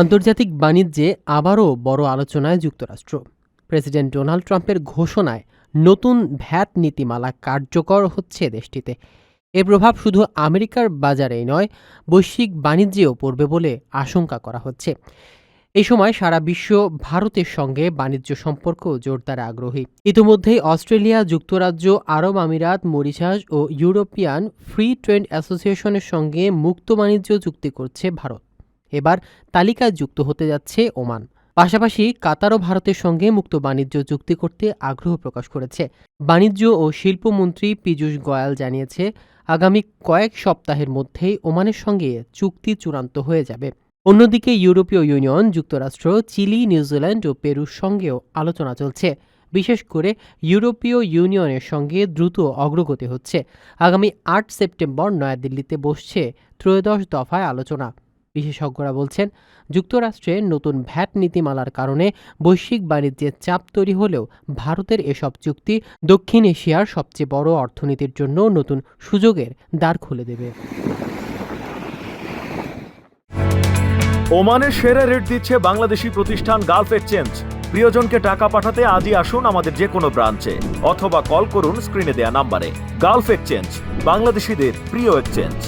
আন্তর্জাতিক বাণিজ্যে আবারও বড় আলোচনায় যুক্তরাষ্ট্র। প্রেসিডেন্ট ডোনাল্ড ট্রাম্পের ঘোষণায় নতুন ভ্যাট নীতিমালা কার্যকর হচ্ছে দেশটিতে। এর প্রভাব শুধু আমেরিকার বাজারেই নয়, বৈশ্বিক বাণিজ্যেও পড়বে বলে আশঙ্কা করা হচ্ছে। এই সময় সারা বিশ্ব ভারতের সঙ্গে বাণিজ্য সম্পর্ক জোরদার আগ্রহী। ইতিমধ্যেই অস্ট্রেলিয়া, যুক্তরাজ্য, আরব আমিরাত, মরিশাস ও ইউরোপিয়ান ফ্রি ট্রেড অ্যাসোসিয়েশনের সঙ্গে মুক্ত বাণিজ্য চুক্তি করছে ভারত। এবার তালিকায় যুক্ত হতে যাচ্ছে ওমান। পাশাপাশি কাতারও ভারতের সঙ্গে মুক্ত বাণিজ্য চুক্তি করতে আগ্রহ প্রকাশ করেছে। বাণিজ্য ও শিল্পমন্ত্রী পীযূষ গোয়াল জানিয়েছে, আগামী কয়েক সপ্তাহের মধ্যেই ওমানের সঙ্গে চুক্তি চূড়ান্ত হয়ে যাবে। অন্যদিকে ইউরোপীয় ইউনিয়ন, যুক্তরাষ্ট্র, চিলি নিউজিল্যান্ড ও পেরুর সঙ্গেও আলোচনা চলছে। বিশেষ করে ইউরোপীয় ইউনিয়নের সঙ্গে দ্রুত অগ্রগতি হচ্ছে। আগামী আট সেপ্টেম্বর নয়াদিল্লিতে বসছে ত্রয়োদশ দফায় আলোচনা। বিশেষজ্ঞরা বলছেন যুক্তরাষ্ট্রের নতুন ভ্যাট নীতিমালার কারণে বৈশ্বিক বাণিজ্যের চাপ তৈরি হলেও ভারতের এসব চুক্তি দক্ষিণ এশিয়ার সবচেয়ে বড় অর্থনীতির জন্য নতুন সুযোগের দ্বার খুলে দেবে। ওমানের সেরা রেট দিচ্ছে বাংলাদেশি প্রতিষ্ঠান গালফ এক্সচেঞ্জ। প্রিয়জনকে টাকা পাঠাতে আজই আসুন আমাদের যে কোনো ব্রাঞ্চে, অথবা কল করুন স্ক্রিনে দেয়া নাম্বারে। গালফ এক্সচেঞ্জ, বাংলাদেশিদের প্রিয় এক্সচেঞ্জ।